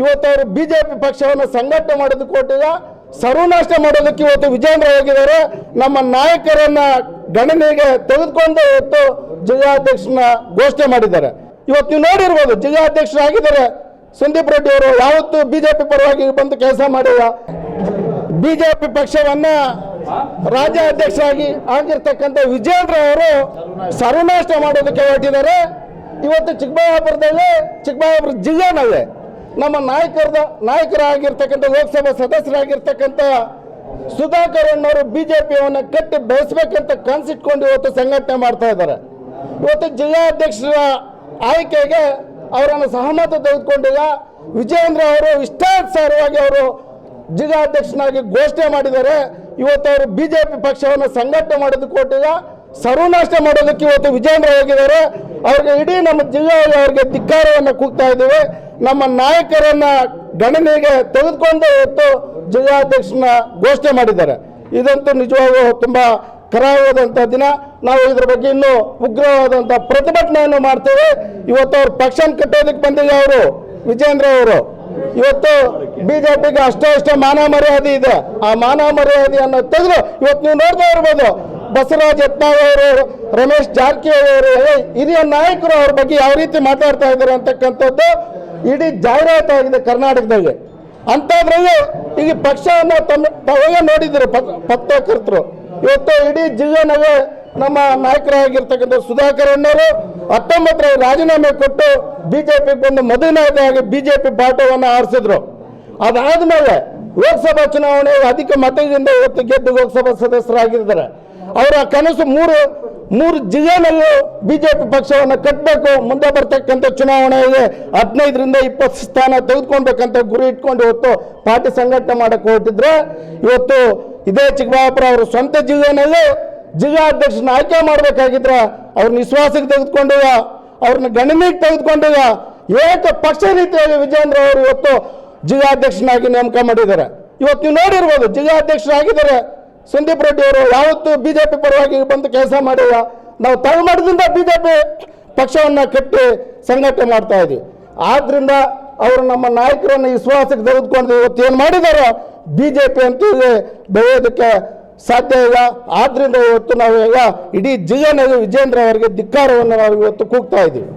ಇವತ್ತು ಅವರು ಬಿಜೆಪಿ ಪಕ್ಷವನ್ನು ಸಂಘಟನೆ ಮಾಡೋದಕ್ಕೆ ಕೊಟ್ಟಿಲ್ಲ ಸರ್ವನಾಶ ಮಾಡೋದಕ್ಕೆ ಇವತ್ತು ವಿಜೇಂದ್ರ ಹೋಗಿದ್ದಾರೆ ನಮ್ಮ ನಾಯಕರನ್ನ ಗಣನೆಗೆ ತೆಗೆದುಕೊಂಡು ಇವತ್ತು ಜಿಲ್ಲಾಧ್ಯಕ್ಷನ ಘೋಷಣೆ ಮಾಡಿದ್ದಾರೆ. ಇವತ್ತು ನೀವು ನೋಡಿರ್ಬೋದು ಜಿಲ್ಲಾಧ್ಯಕ್ಷರಾಗಿದ್ದಾರೆ. ಸಂದೀಪ್ ರೆಡ್ಡಿ ಅವರು ಯಾವತ್ತೂ ಬಿಜೆಪಿ ಪರವಾಗಿ ಬಂದು ಕೆಲಸ ಮಾಡಿಲ್ಲ. ಬಿಜೆಪಿ ಪಕ್ಷವನ್ನ ರಾಜ್ಯ ಅಧ್ಯಕ್ಷರಾಗಿ ಆಗಿರ್ತಕ್ಕಂಥ ವಿಜೇಂದ್ರ ಅವರು ಸರ್ವನಾಶ ಮಾಡೋದಕ್ಕೆ ಹೊರಟಿದ್ದಾರೆ. ಇವತ್ತು ಚಿಕ್ಕಬಳ್ಳಾಪುರದಲ್ಲಿ ಚಿಕ್ಕಬಳ್ಳಾಪುರ ಜಿಲ್ಲೆನಲ್ಲೇ ನಮ್ಮ ನಾಯಕರದ ನಾಯಕರಾಗಿರ್ತಕ್ಕಂಥ ಲೋಕಸಭಾ ಸದಸ್ಯರಾಗಿರ್ತಕ್ಕಂಥ ಸುಧಾಕರ್ ಅಣ್ಣವರು ಬಿಜೆಪಿಯನ್ನು ಕಟ್ಟಿ ಬೆಳೆಸ್ಬೇಕಂತ ಕನಸಿಟ್ಕೊಂಡು ಇವತ್ತು ಸಂಘಟನೆ ಮಾಡ್ತಾ ಇದ್ದಾರೆ. ಇವತ್ತು ಜಿಲ್ಲಾಧ್ಯಕ್ಷರ ಆಯ್ಕೆಗೆ ಅವರನ್ನು ಸಹಮತ ತೆಗೆದುಕೊಂಡಿಲ್ಲ. ವಿಜಯೇಂದ್ರ ಅವರು ಇಷ್ಟಾನುಸಾರವಾಗಿ ಅವರು ಜಿಲ್ಲಾಧ್ಯಕ್ಷನಾಗಿ ಘೋಷಣೆ ಮಾಡಿದ್ದಾರೆ. ಇವತ್ತು ಅವರು ಬಿಜೆಪಿ ಪಕ್ಷವನ್ನು ಸಂಘಟನೆ ಮಾಡೋದಕ್ಕೆ ಕೊಟ್ಟಿಲ್ಲ. ಸರ್ವನಾಶ ಮಾಡೋದಕ್ಕೆ ಇವತ್ತು ವಿಜೇಂದ್ರ ಹೋಗಿದ್ದಾರೆ ಅವ್ರಿಗೆ ಇಡೀ ನಮ್ಮ ಜಿಲ್ಲೆಯಲ್ಲಿ ಅವ್ರಿಗೆ ಧಿಕ್ಕಾರವನ್ನು ಕೂಗ್ತಾ ಇದ್ದೀವಿ. ನಮ್ಮ ನಾಯಕರನ್ನ ಗಣನೆಗೆ ತೆಗೆದುಕೊಂಡು ಇವತ್ತು ಜಿಲ್ಲಾಧ್ಯಕ್ಷನ ಘೋಷಣೆ ಮಾಡಿದ್ದಾರೆ. ಇದಂತೂ ನಿಜವಾಗೂ ತುಂಬಾ ಕರಾವಾದಂಥ ದಿನ. ನಾವು ಇದ್ರ ಬಗ್ಗೆ ಇನ್ನೂ ಉಗ್ರವಾದಂಥ ಪ್ರತಿಭಟನೆಯನ್ನು ಮಾಡ್ತೇವೆ. ಇವತ್ತು ಅವ್ರು ಪಕ್ಷ ಕಟ್ಟೋದಕ್ಕೆ ಬಂದಿಲ್ಲ ಅವರು, ವಿಜೇಂದ್ರ ಅವರು. ಇವತ್ತು ಬಿಜೆಪಿಗೆ ಅಷ್ಟೇ ಅಷ್ಟೇ ಮಾನ ಮರ್ಯಾದೆ ಇದೆ. ಆ ಮಾನ ಮರ್ಯಾದೆಯನ್ನು ತೆಗೆದು ಇವತ್ತು ನೀವು ನೋಡ್ತಾ ಇರ್ಬೋದು. ಬಸವರಾಜ್ ಯತ್ನಾಳ್ ಅವರು, ರಮೇಶ್ ಜಾರಕಿಹೊಳಿ ಅವರು, ಹಿರಿಯ ನಾಯಕರು ಅವ್ರ ಬಗ್ಗೆ ಯಾವ ರೀತಿ ಮಾತಾಡ್ತಾ ಇದ್ದಾರೆ ಅಂತಕ್ಕಂಥದ್ದು ಇಡೀ ಜಾಹೀರಾತಾಗಿದೆ ಕರ್ನಾಟಕದಲ್ಲಿ. ಅಂಥದ್ರಲ್ಲಿ ಈಗ ಪಕ್ಷವನ್ನು ತಮ್ಮ ತಾವೇ ನೋಡಿದ್ರು ಪತ್- ಪತ್ರಕರ್ತರು? ಇವತ್ತು ಇಡೀ ಜಿಲ್ಲೆನಾಗೆ ನಮ್ಮ ನಾಯಕರಾಗಿರ್ತಕ್ಕಂಥ ಸುಧಾಕರ್ ಅಣ್ಣವರು ಹತ್ತೊಂಬತ್ತರ ರಾಜೀನಾಮೆ ಕೊಟ್ಟು ಬಿಜೆಪಿ ಬಂದು ಮೊದಲನೇದಾಗಿ ಬಿಜೆಪಿ ಬಾಟವನ್ನು ಆರಿಸಿದ್ರು. ಅದಾದಮೇಲೆ ಲೋಕಸಭಾ ಚುನಾವಣೆ ಅಧಿಕ ಮತದಿಂದ ಇವತ್ತು ಗೆದ್ದು ಲೋಕಸಭಾ ಸದಸ್ಯರಾಗಿದ್ದಾರೆ. ಅವರ ಕನಸು ಮೂರು ಮೂರು ಜಿಲ್ಲೆನಲ್ಲೂ ಬಿಜೆಪಿ ಪಕ್ಷವನ್ನು ಕಟ್ಟಬೇಕು ಮುಂದೆ ಬರ್ತಕ್ಕಂಥ ಚುನಾವಣೆಗೆ ಹದಿನೈದರಿಂದ ಇಪ್ಪತ್ತು ಸ್ಥಾನ ತೆಗೆದುಕೊಳ್ಬೇಕಂತ ಗುರಿ ಇಟ್ಕೊಂಡು ಇವತ್ತು ಪಾರ್ಟಿ ಸಂಘಟನೆ ಮಾಡಕ್ಕೆ ಹೊರಟಿದ್ರೆ, ಇವತ್ತು ಇದೇ ಚಿಕ್ಕಬಳ್ಳಾಪುರ ಅವರು ಸ್ವಂತ ಜಿಲ್ಲೆನಲ್ಲಿ ಜಿಲ್ಲಾಧ್ಯಕ್ಷನ ಆಯ್ಕೆ ಮಾಡಬೇಕಾಗಿದ್ರೆ ಅವ್ರನ್ನ ವಿಶ್ವಾಸಕ್ಕೆ ತೆಗೆದುಕೊಂಡಿವ ಅವ್ರನ್ನ ಗಣನೆಗೆ ತೆಗೆದುಕೊಂಡಿವ ಏಕ ಪಕ್ಷ ರೀತಿಯಾಗಿ ವಿಜೇಂದ್ರ ಅವರು ಇವತ್ತು ಜಿಲ್ಲಾಧ್ಯಕ್ಷನಾಗಿ ನೇಮಕ ಮಾಡಿದ್ದಾರೆ. ಇವತ್ತು ನೀವು ನೋಡಿರ್ಬೋದು ಜಿಲ್ಲಾಧ್ಯಕ್ಷರಾಗಿದ್ದಾರೆ ಸಂದೀಪ್ ರೆಡ್ಡಿ ಅವರು ಯಾವತ್ತೂ ಬಿಜೆಪಿ ಪರವಾಗಿ ಬಂದು ಕೆಲಸ ಮಾಡಿಲ್ಲ. ನಾವು ತಳಮಟ್ಟದಿಂದ ಬಿಜೆಪಿ ಪಕ್ಷವನ್ನು ಕಟ್ಟಿ ಸಂಘಟನೆ ಮಾಡ್ತಾ ಇದ್ವಿ ಆದ್ರಿಂದ ಅವರು ನಮ್ಮ ನಾಯಕರನ್ನು ವಿಶ್ವಾಸಕ್ಕೆ ತೆಗೆದುಕೊಂಡು ಇವತ್ತು ಏನು ಮಾಡಿದಾರೋ ಬಿಜೆಪಿ ಅಂತ ಬೆಳೆಯೋದಕ್ಕೆ ಸಾಧ್ಯ ಇಲ್ಲ. ಆದ್ರಿಂದ ಇವತ್ತು ನಾವು ಈಗ ಇಡೀ ಜಿಲ್ಲೆನಲ್ಲಿ ವಿಜೇಂದ್ರ ಅವರಿಗೆ ಧಿಕ್ಕಾರವನ್ನು ನಾವು ಇವತ್ತು ಕೂಗ್ತಾ ಇದ್ದೀವಿ.